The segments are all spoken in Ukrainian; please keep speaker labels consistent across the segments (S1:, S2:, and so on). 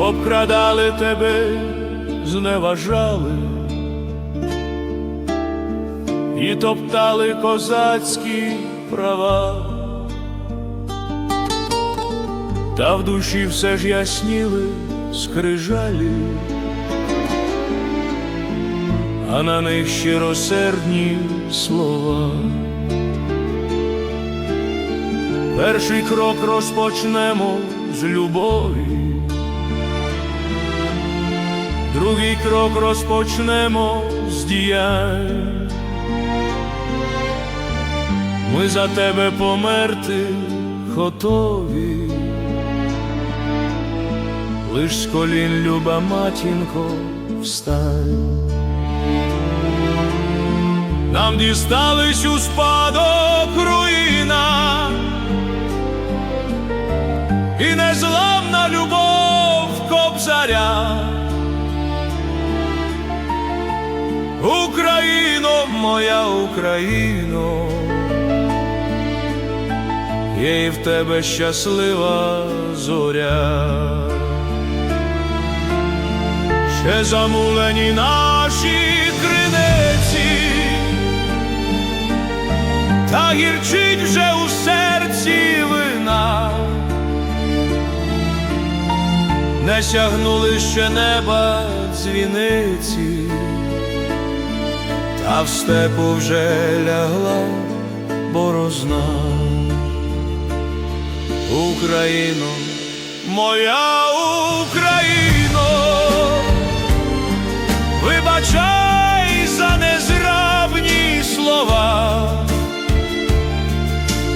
S1: обкрадали тебе, зневажали. І топтали козацькі права, та в душі все ж ясніли скрижалі, а на них щиросердні слова. Перший крок розпочнемо з любові, другий крок розпочнемо з діянь. Ми за тебе померти готові, лиш з колін, люба матінко, встань. Нам дістались у спадок моя Україно, є і в тебе щаслива зоря, ще замулені наші криниці, та гірчить вже у серці вина, не сягнули ще неба дзвіниці, та в степу вже лягла борозна. Україно, моя Україно, вибачай за незграбні слова,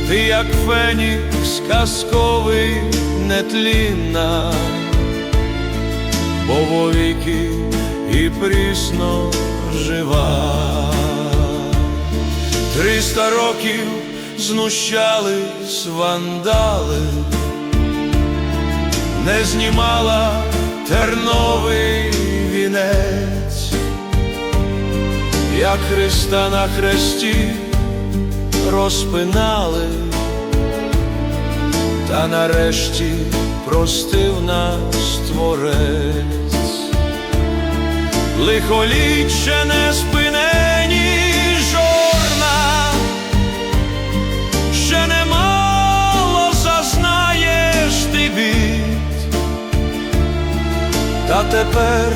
S1: ти як фенікс казковий нетлінна, бо вовіки і прісно жива. Триста років знущались вандали, не знімала терновий вінець, як Христа на хресті розпинали, та нарешті простив нас творець, лихолітче не спинені тепер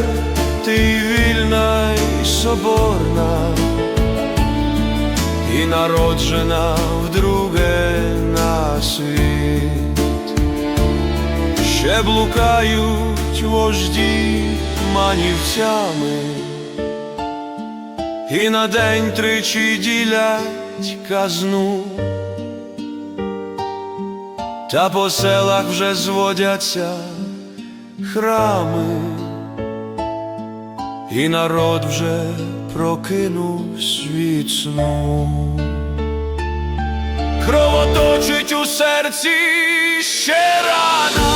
S1: ти вільна й соборна, і народжена вдруге на світ, ще блукають вожді манівцями. І на день тричі ділять казну, та по селах вже зводяться храми, і народ вже прокинувся від сну. Кровоточить у серці ще рана,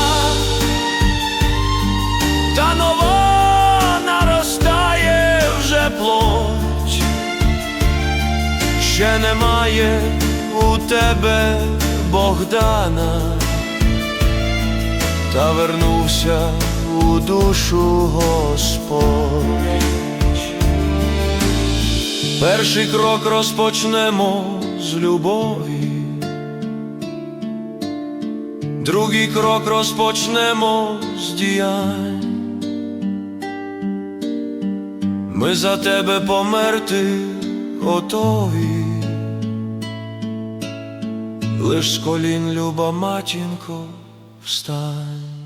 S1: та нова наростає вже плоть, ще немає у тебе Богдана, та вернувся у душу Господь. Перший крок розпочнемо з любові, другий крок розпочнемо з діянь. Ми за тебе померти готові, лиш з колін, люба матінко, встань.